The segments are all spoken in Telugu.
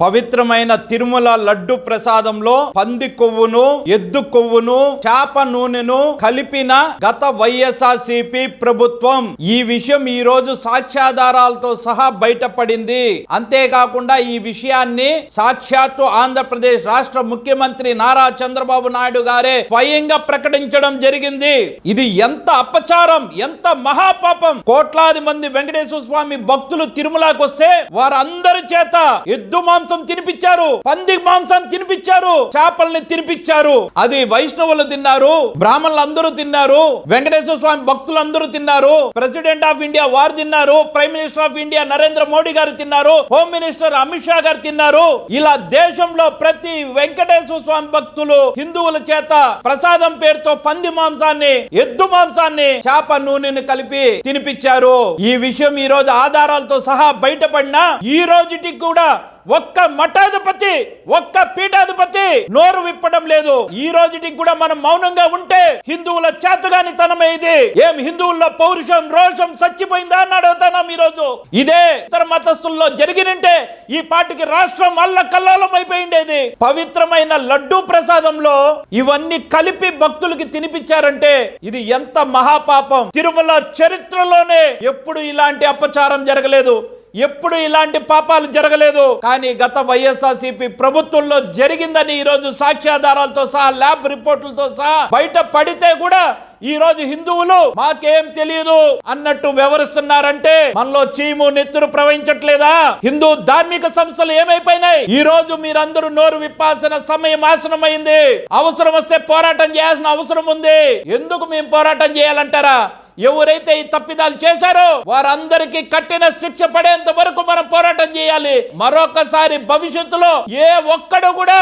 పవిత్రమైన తిరుమల లడ్డు ప్రసాదంలో పంది కొవ్వును ఎద్దు కొవ్వును చేప నూనెను కలిపిన గత వైఎస్ఆర్సిపి ప్రభుత్వం ఈ విషయం ఈ రోజు సాక్ష్యాధారాలతో సహా బయటపడింది. అంతేకాకుండా ఈ విషయాన్ని సాక్షాత్తు ఆంధ్రప్రదేశ్ రాష్ట్ర ముఖ్యమంత్రి నారా చంద్రబాబు నాయుడు గారే స్వయంగా ప్రకటించడం జరిగింది. ఇది ఎంత అపచారం ఎంత మహాపాపం! కోట్లాది మంది వెంకటేశ్వర స్వామి భక్తులు తిరుమలకు వస్తే వారందరి చేత ఎద్దు మాంసం తినిపించారు. పంది మాంసం తినిపించారు. చేపల్ని తినిపించారు. అది వైష్ణవులు తిన్నారు బ్రాహ్మణులు అందరూ తిన్నారు వెంకటేశ్వర స్వామి భక్తులు అందరూ తిన్నారు ప్రెసిడెంట్ ఆఫ్ ఇండియా వారు తిన్నారు prime minister of India Narendra Modi garu తిన్నారు హోమ్ మినిస్టర్ అమిత్ షా గారు తిన్నారు. ఇలా దేశంలో ప్రతి వెంకటేశ్వర స్వామి భక్తులు హిందువుల చేత ప్రసాదం పేరుతో పంది మాంసాన్ని ఎద్దు మాంసాన్ని చేప నూనెని కలిపి తినిపించారు. ఈ విషయం ఈ రోజు ఆధారాలతో సహా బయటపడినా ఈ రోజుటికి కూడా ఒక్క మఠాధిపతి ఒక్క పీఠాధిపతి నోరు విప్పడం లేదు. ఈ రోజుటికి కూడా మనం మౌనంగా ఉంటే హిందువుల చేతగాని తనమే ఇది. ఏం హిందువుల్లో పౌరుషం రోషం చచ్చిపోయిందా అని అడుగుతానా ఈ రోజు ఇదే ఇతర మతస్థుల్లో జరిగినంటే ఈ పాటికి రాష్ట్రం అల్ల కల్లోలం అయిపోయిండేది. పవిత్రమైన లడ్డూ ప్రసాదంలో ఇవన్నీ కలిపి భక్తులకి తినిపించారంటే ఇది ఎంత మహాపాపం. తిరుమల చరిత్రలోనే ఎప్పుడు ఇలాంటి అపచారం జరగలేదు. ఎప్పుడు ఇలాంటి పాపాలు జరగలేదు. కానీ గత వైఎస్ఆర్సీపీ ప్రభుత్వంలో జరిగిందని ఈ రోజు సాక్ష్యాధారాలతో సహా ల్యాబ్ రిపోర్టులతో సహా బయట పడితే కూడా ఈ రోజు హిందువులు మాకేం తెలియదు అన్నట్టు వ్యవహరిస్తున్నారంటే మనలో చీము నెత్తురు ప్రవహించట్లేదా? హిందూ ధార్మిక సంస్థలు ఏమైపోయినాయి? ఈ రోజు మీరందరూ నోరు విప్పాల్సిన సమయం ఆసనమైంది. అవసరం వస్తే పోరాటం చేయాల్సిన అవసరం ఉంది. ఎందుకు మేము పోరాటం చేయాలంటారా? ఎవరైతే ఈ తప్పిదాలు చేశారో వారందరికీ కట్టిన శిక్ష పడేంత వరకు మనం పోరాటం చేయాలి. మరొకసారి భవిష్యత్తులో ఏ ఒక్కడు కూడా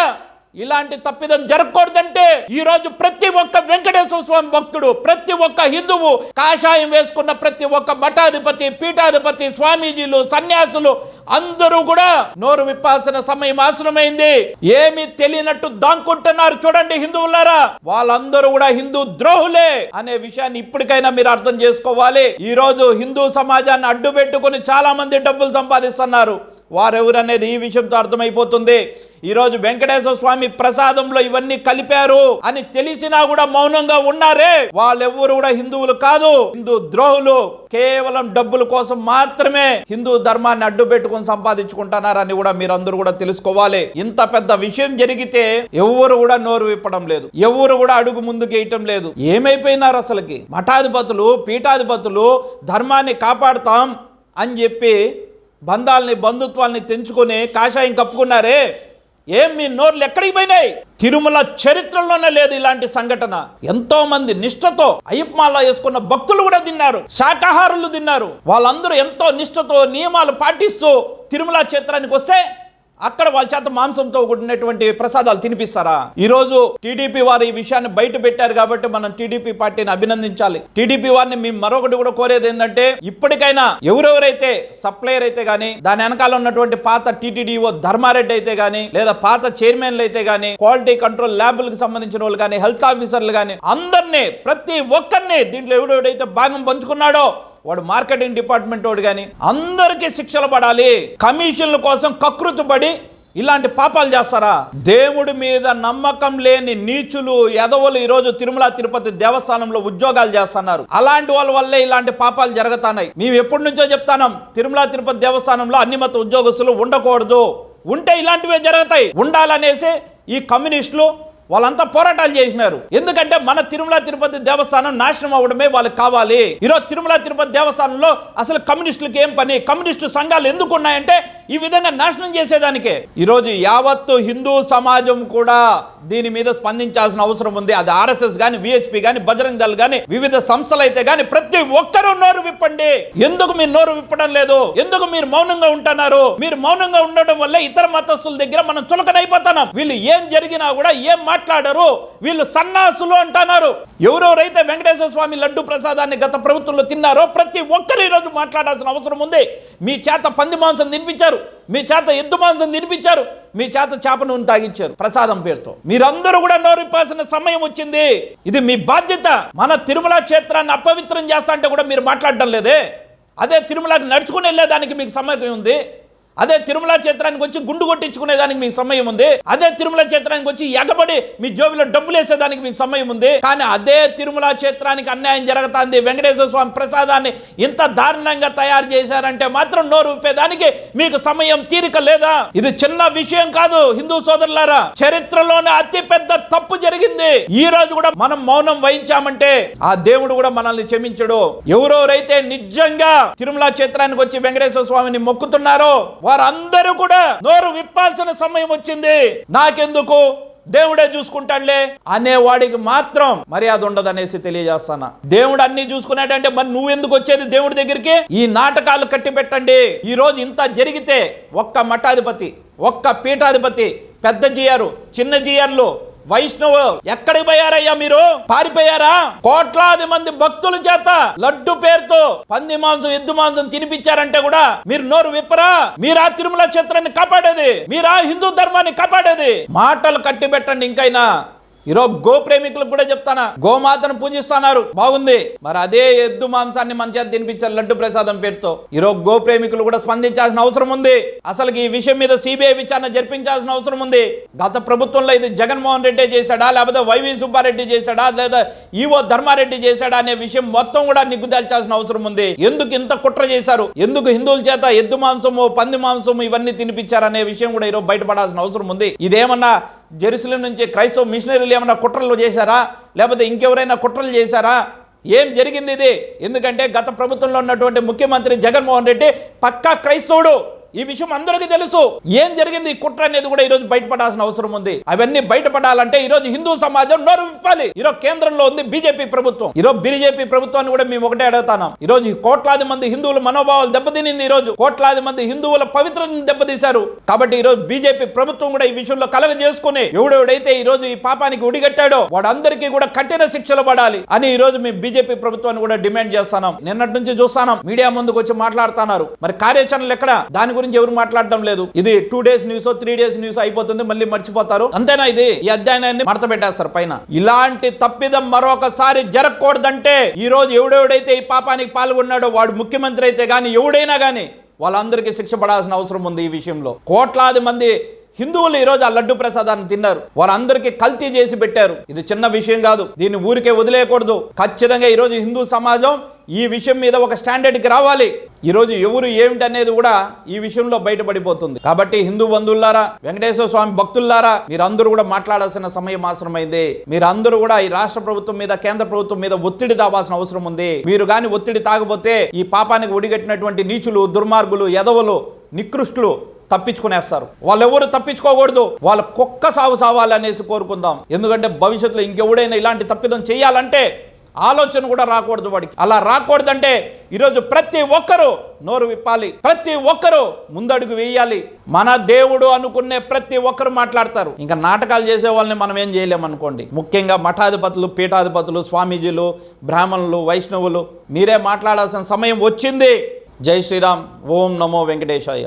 ఇలాంటి తప్పిదం జరగకూడదంటే ఈ రోజు ప్రతి ఒక్క వెంకటేశ్వర స్వామి భక్తుడు ప్రతి ఒక్క హిందువు కాషాయం వేసుకున్న ప్రతి ఒక్క మఠాధిపతి పీఠాధిపతి స్వామీజీలు సన్యాసులు అందరూ కూడా నోరు విప్పాల్సిన సమయం ఆసనమైంది. ఏమి తెలియనట్టు దాంకుంటున్నారు చూడండి హిందువులారా. వాళ్ళందరూ కూడా హిందూ ద్రోహులే అనే విషయాన్ని ఇప్పటికైనా మీరు అర్థం చేసుకోవాలి. ఈ రోజు హిందూ సమాజాన్ని అడ్డు పెట్టుకుని చాలా మంది డబ్బులు సంపాదిస్తున్నారు. వారెవరనేది ఈ విషయంతో అర్థమైపోతుంది. ఈరోజు వెంకటేశ్వర స్వామి ప్రసాదంలో ఇవన్నీ కలిపారు అని తెలిసినా కూడా మౌనంగా ఉన్నారే. వాళ్ళెవ్వరు కూడా హిందువులు కాదు. హిందూ ద్రోహులు కేవలం డబ్బుల కోసం మాత్రమే హిందూ ధర్మాన్ని అడ్డు పెట్టుకుని సంపాదించుకుంటున్నారని కూడా మీరందరూ కూడా తెలుసుకోవాలి. ఇంత పెద్ద విషయం జరిగితే ఎవరు కూడా నోరు విప్పడం లేదు. ఎవరు కూడా అడుగు ముందుకు వేయటం లేదు. ఏమైపోయినారు అసలుకి? మఠాధిపతులు పీఠాధిపతులు ధర్మాన్ని కాపాడుతాం అని చెప్పి బంధాలని బంధుత్వాల్ని తెంచుకొని కాషాయం కప్పుకున్నారే? ఏం మీ నోర్లు ఎక్కడికి పోయినాయి? తిరుమల చరిత్రలోనే లేదు ఇలాంటి సంఘటన. ఎంతో మంది నిష్ఠతో అయ్యప్పమాల వేసుకున్న భక్తులు కూడా తిన్నారు శాకాహారులు తిన్నారు. వాళ్ళందరూ ఎంతో నిష్ఠతో నియమాలు పాటిస్తూ తిరుమల క్షేత్రానికి వస్తే అక్కడ వాళ్ళ చేత మాంసంతో కూడినటువంటి ప్రసాదాలు తినిపిస్తారా? ఈరోజు టీడీపీ వారు ఈ విషయాన్ని బయట పెట్టారు కాబట్టి మనం టీడీపీ పార్టీని అభినందించాలి. టీడీపీ వారిని మేము మరొకటి కూడా కోరేది ఏంటంటే ఇప్పటికైనా ఎవరెవరైతే సప్లయర్ అయితే గానీ దాని వెనకాల ఉన్నటువంటి పాత టీటీడీఓ ధర్మారెడ్డి అయితే గానీ లేదా పాత చైర్మన్లు అయితే గానీ క్వాలిటీ కంట్రోల్ ల్యాబ్లకు సంబంధించిన వాళ్ళు కానీ హెల్త్ ఆఫీసర్లు కానీ అందరినీ ప్రతి ఒక్కరిని దీంట్లో ఎవడెవడైతే భాగం పంచుకున్నాడో వాడు మార్కెటింగ్ డిపార్ట్మెంట్ వాడు కానీ అందరికీ శిక్షలు పడాలి కమిషన్ల కోసం కకృతుపడి ఇలాంటి పాపాలు చేస్తారా? దేవుడి మీద నమ్మకం లేని నీచులు ఎదవలు ఈరోజు తిరుమల తిరుపతి దేవస్థానంలో ఉద్యోగాలు చేస్తున్నారు. అలాంటి వాళ్ళ వల్లే ఇలాంటి పాపాలు జరుగుతున్నాయి. మేము ఎప్పటి నుంచో చెప్తాం తిరుమల తిరుపతి దేవస్థానంలో అన్ని మత ఉద్యోగస్తులు ఉండకూడదు. ఉంటే ఇలాంటివే జరుగుతాయి. ఉండాలనేసి ఈ కమ్యూనిస్టులు వాళ్ళంతా పోరాటాలు చేసినారు. ఎందుకంటే మన తిరుమల తిరుపతి దేవస్థానం నాశనం అవడమే వాళ్ళకి కావాలి. ఈరోజు తిరుమల తిరుపతి దేవస్థానంలో అసలు కమ్యూనిస్టులకు ఏం పని? కమ్యూనిస్టు సంఘాలు ఎందుకు ఉన్నాయంటే ఈ విధంగా నాశనం చేసేదానికే. ఈరోజు యావత్తు హిందూ సమాజం కూడా దీని మీద స్పందించాల్సిన అవసరం ఉంది. అది ఆర్ఎస్ఎస్ కానీ విహెచ్పి కానీ బజరంగ్ దళ్ కానీ వివిధ సంస్థలు అయితే కానీ ప్రతి ఒక్కరూ నోరు విప్పండి. ఎందుకు మీరు నోరు విప్పడం లేదు? ఎందుకు మీరు మౌనంగా ఉంటున్నారు? మీరు మౌనంగా ఉండడం వల్ల ఇతర మతస్థుల దగ్గర మనం చులకనైపోతున్నాం. వీళ్ళు ఏం జరిగినా కూడా ఏం మాట మాట్లాడరు. వీళ్ళు సన్నాసులు అంటున్నారు. ఎవరెవరైతే వెంకటేశ్వర స్వామి లడ్డు ప్రసాదాన్ని గత ప్రభుత్వంలో తిన్నారో ప్రతి ఒక్కరు ఈరోజు మాట్లాడాల్సిన అవసరం ఉంది. మీ చేత పంది మాంసం తినిపించారు. మీ చేత ఎద్దు మాంసం తినిపించారు. మీ చేత చేప నూనె తాగించారు. ప్రసాదం పేరుతో. మీరందరూ కూడా నోరిపాల్సిన సమయం వచ్చింది. ఇది మీ బాధ్యత. మన తిరుమల క్షేత్రాన్ని అపవిత్రం చేస్తా అంటే కూడా మీరు మాట్లాడడం లేదే. అదే తిరుమలకి నడుచుకుని వెళ్ళేదానికి మీకు సమయం ఉంది. అదే తిరుమల క్షేత్రానికి వచ్చి గుండు కొట్టించుకునేదానికి మీకు సమయం ఉంది. అదే తిరుమల క్షేత్రానికి వచ్చి ఎగబడి మీ జోబిలో డబ్బులు వేసేదానికి మీకు సమయం ఉంది. కానీ అదే తిరుమల క్షేత్రానికి అన్యాయం జరుగుతుంది. వెంకటేశ్వర స్వామి ప్రసాదాన్ని ఇంత దారుణంగా తయారు చేశారంటే మాత్రం నోరు ఊపేదానికి మీకు సమయం తీరిక లేదా? ఇది చిన్న విషయం కాదు హిందూ సోదరులారా. చరిత్రలోనే అతి పెద్ద తప్పు జరిగింది. ఈ రోజు కూడా మనం మౌనం వహించామంటే ఆ దేవుడు కూడా మనల్ని క్షమించడు. ఎవరెవరైతే నిజంగా తిరుమల క్షేత్రానికి వచ్చి వెంకటేశ్వర స్వామిని మొక్కుతున్నారో వారందరూ కూడా నోరు విప్పాల్సిన సమయం వచ్చింది. నాకెందుకు? దేవుడే చూసుకుంటాడులే అనేవాడికి మాత్రం మర్యాద ఉండదనేసి తెలియజేస్తానా. దేవుడు అన్ని చూసుకున్నాడంటే మరి నువ్వెందుకు వచ్చేది దేవుడి దగ్గరికి? ఈ నాటకాలు కట్టి పెట్టండి ఈ రోజు ఇంత జరిగితే ఒక్క మఠాధిపతి ఒక్క పీఠాధిపతి పెద్ద జియారు చిన్న జియర్లు వైష్ణవు ఎక్కడికి పోయారయ్యా మీరు? పారిపోయారా? కోట్లాది మంది భక్తుల చేత లడ్డు పేరుతో పంది మాంసం ఎద్దు మాంసం తినిపించారంటే కూడా మీరు నోరు విప్పరా? మీరా తిరుమల క్షేత్రాన్ని కాపాడేది మీరా హిందూ ధర్మాన్ని కాపాడేది? మాటలు కట్టి పెట్టండి ఇంకైనా. ఈరోజు గో ప్రేమికులకు కూడా చెప్తానా? గోమాతను పూజిస్తున్నారు. బాగుంది. మరి అదే ఎద్దు మాంసాన్ని మంచిగా తినిపించారు లడ్డు ప్రసాదం పేరుతో. ఈరోజు గో ప్రేమికులు కూడా స్పందించాల్సిన అవసరం ఉంది. అసలు ఈ విషయం మీద సిబిఐ విచారణ జరిపించాల్సిన అవసరం ఉంది. గత ప్రభుత్వంలో ఇది జగన్మోహన్ రెడ్డి చేశాడా? లేకపోతే వైవి సుబ్బారెడ్డి చేశాడా? లేదా ఈవో ధర్మారెడ్డి చేశాడా అనే విషయం మొత్తం కూడా నిగ్గుదాల్చాల్సిన అవసరం ఉంది. ఎందుకు ఇంత కుట్ర చేశారు? ఎందుకు హిందువుల చేత ఎద్దు మాంసము పంది మాంసము ఇవన్నీ తినిపించారనే విషయం కూడా ఈరోజు బయటపడాల్సిన అవసరం ఉంది. ఇదేమన్నా జెరూసలం నుంచి క్రైస్తవ మిషనరీలు ఏమైనా కుట్రలు చేశారా? లేకపోతే ఇంకెవరైనా కుట్రలు చేశారా? ఏం జరిగింది ఇది? ఎందుకంటే గత ప్రభుత్వంలో ఉన్నటువంటి ముఖ్యమంత్రి జగన్మోహన్ రెడ్డి పక్కా క్రైస్తవుడు. ఈ విషయం అందరికీ తెలుసు. ఏం జరిగింది? ఈ కుట్ర అనేది కూడా ఈరోజు బయటపడాల్సిన అవసరం ఉంది. అవన్నీ బయటపడాలంటే ఈరోజు హిందూ సమాజం నోరు విప్పాలి. ఈరోజు కేంద్రంలో ఉంది బీజేపీ ప్రభుత్వం. ఈరోజు బీజేపీ ప్రభుత్వాన్ని కూడా మేము ఒకటే అడుగుతాం ఈరోజు కోట్లాది మంది హిందువుల మనోభావాలు దెబ్బతినింది ఈ రోజు కోట్లాది మంది హిందువుల పవిత్రతను దెబ్బతీశారు. కాబట్టి ఈ రోజు బీజేపీ ప్రభుత్వం కూడా ఈ విషయంలో కలగ చేసుకుని ఎవడెవడైతే ఈ రోజు ఈ పాపానికి ఉడిగట్టాడో వాడందరికీ కూడా కఠిన శిక్షలు పడాలి అని ఈ రోజు మేము బీజేపీ ప్రభుత్వాన్ని కూడా డిమాండ్ చేస్తున్నాం. నిన్నటి నుంచి చూస్తాం మీడియా ముందుకు వచ్చి మాట్లాడుతున్నారు. మరి కార్యాచరణలు ఎక్కడ? దాని గురించి ఎవరు మాట్లాడడం లేదు. ఇది two days news three days news అయిపోతుంది మళ్ళీ మర్చిపోతారు. అంతేనా ఇది? ఈ అధ్యయనాన్ని మడత పెట్టేస్తారు పైన. ఇలాంటి తప్పిదం మరొకసారి జరగకూడదంటే ఈ రోజు ఎవడెవడైతే ఈ పాపానికి పాల్గొన్నాడో వాడు ముఖ్యమంత్రి అయితే గాని ఎవడైనా గాని వాళ్ళందరికీ శిక్ష పడాల్సిన అవసరం ఉంది ఈ విషయంలో. కోట్లాది మంది హిందువులు ఈరోజు ఆ లడ్డు ప్రసాదాన్ని తిన్నారు. వారందరికీ కల్తీ చేసి పెట్టారు. ఇది చిన్న విషయం కాదు. దీన్ని ఊరికే వదిలేయకూడదు. ఖచ్చితంగా ఈరోజు హిందూ సమాజం ఈ విషయం మీద ఒక స్టాండర్డ్కి రావాలి. ఈరోజు ఎవరు ఏమిటనేది కూడా ఈ విషయంలో బయటపడిపోతుంది. కాబట్టి హిందూ బంధువులారా వెంకటేశ్వర స్వామి భక్తులారా మీరందరూ కూడా మాట్లాడాల్సిన సమయం అవసరమైంది మీరందరూ కూడా ఈ రాష్ట్ర ప్రభుత్వం మీద కేంద్ర ప్రభుత్వం మీద ఒత్తిడి తావాల్సిన అవసరం ఉంది. మీరు కానీ ఒత్తిడి తాగపోతే ఈ పాపానికి ఒడిగట్టినటువంటి నీచులు దుర్మార్గులు ఎదవలు నికృష్టులు తప్పించుకునేస్తారు. వాళ్ళు ఎవరు తప్పించుకోకూడదు. వాళ్ళ కుక్క సాగు సావాలనేసి కోరుకుందాం. ఎందుకంటే భవిష్యత్తులో ఇంకెవడైనా ఇలాంటి తప్పిదం చేయాలంటే ఆలోచన కూడా రాకూడదు వాడికి. అలా రాకూడదంటే ఈరోజు ప్రతి ఒక్కరూ నోరు విప్పాలి. ప్రతి ఒక్కరూ ముందడుగు వేయాలి. మన దేవుడు అనుకునే ప్రతి ఒక్కరు మాట్లాడతారు. ఇంకా నాటకాలు చేసే వాళ్ళని మనం ఏం చేయలేమనుకోండి ముఖ్యంగా మఠాధిపతులు పీఠాధిపతులు స్వామీజీలు బ్రాహ్మణులు వైష్ణవులు మీరే మాట్లాడాల్సిన సమయం వచ్చింది. జై శ్రీరామ్. ఓం నమో వెంకటేశాయ.